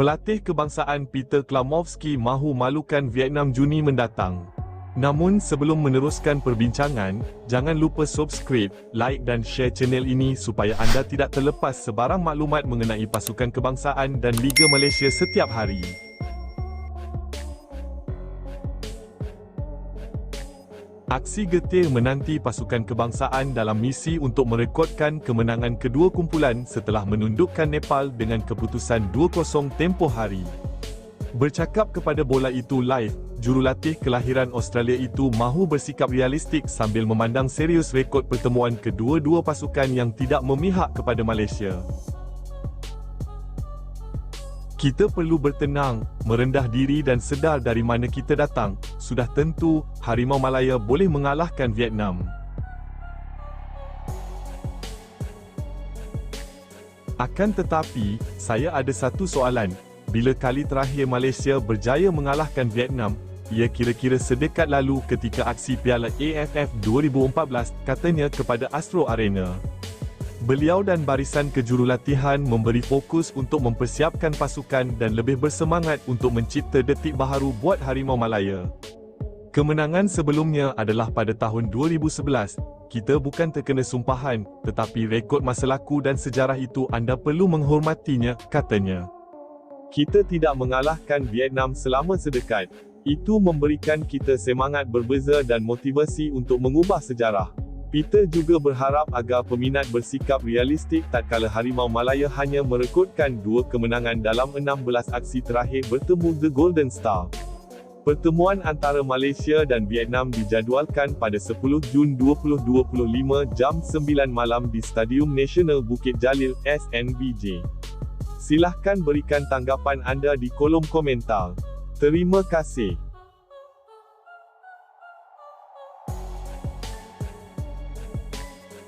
Pelatih kebangsaan Peter Klamovski mahu malukan Vietnam Juni mendatang. Namun sebelum meneruskan perbincangan, jangan lupa subscribe, like dan share channel ini supaya anda tidak terlepas sebarang maklumat mengenai pasukan kebangsaan dan Liga Malaysia setiap hari. Aksi getir menanti pasukan kebangsaan dalam misi untuk merekodkan kemenangan kedua kumpulan setelah menundukkan Nepal dengan keputusan 2-0 tempoh hari. Bercakap kepada bola itu live, jurulatih kelahiran Australia itu mahu bersikap realistik sambil memandang serius rekod pertemuan kedua-dua pasukan yang tidak memihak kepada Malaysia. Kita perlu bertenang, merendah diri dan sedar dari mana kita datang. Sudah tentu, Harimau Malaya boleh mengalahkan Vietnam. Akan tetapi, saya ada satu soalan. Bila kali terakhir Malaysia berjaya mengalahkan Vietnam, ia kira-kira sedekat lalu ketika aksi Piala AFF 2014, katanya kepada Astro Arena. Beliau dan barisan kejurulatihan memberi fokus untuk mempersiapkan pasukan dan lebih bersemangat untuk mencipta detik baharu buat Harimau Malaya. Kemenangan sebelumnya adalah pada tahun 2011. Kita bukan terkena sumpahan, tetapi rekod masa laku dan sejarah itu anda perlu menghormatinya, katanya. Kita tidak mengalahkan Vietnam selama sedekat. Itu memberikan kita semangat berbeza dan motivasi untuk mengubah sejarah. Peter juga berharap agar peminat bersikap realistik tatkala Harimau Malaya hanya merekodkan dua kemenangan dalam 16 aksi terakhir bertemu The Golden Star. Pertemuan antara Malaysia dan Vietnam dijadualkan pada 10 Jun 2025 jam 9 malam di Stadium Nasional Bukit Jalil, SNBJ. Silahkan berikan tanggapan anda di kolom komentar. Terima kasih.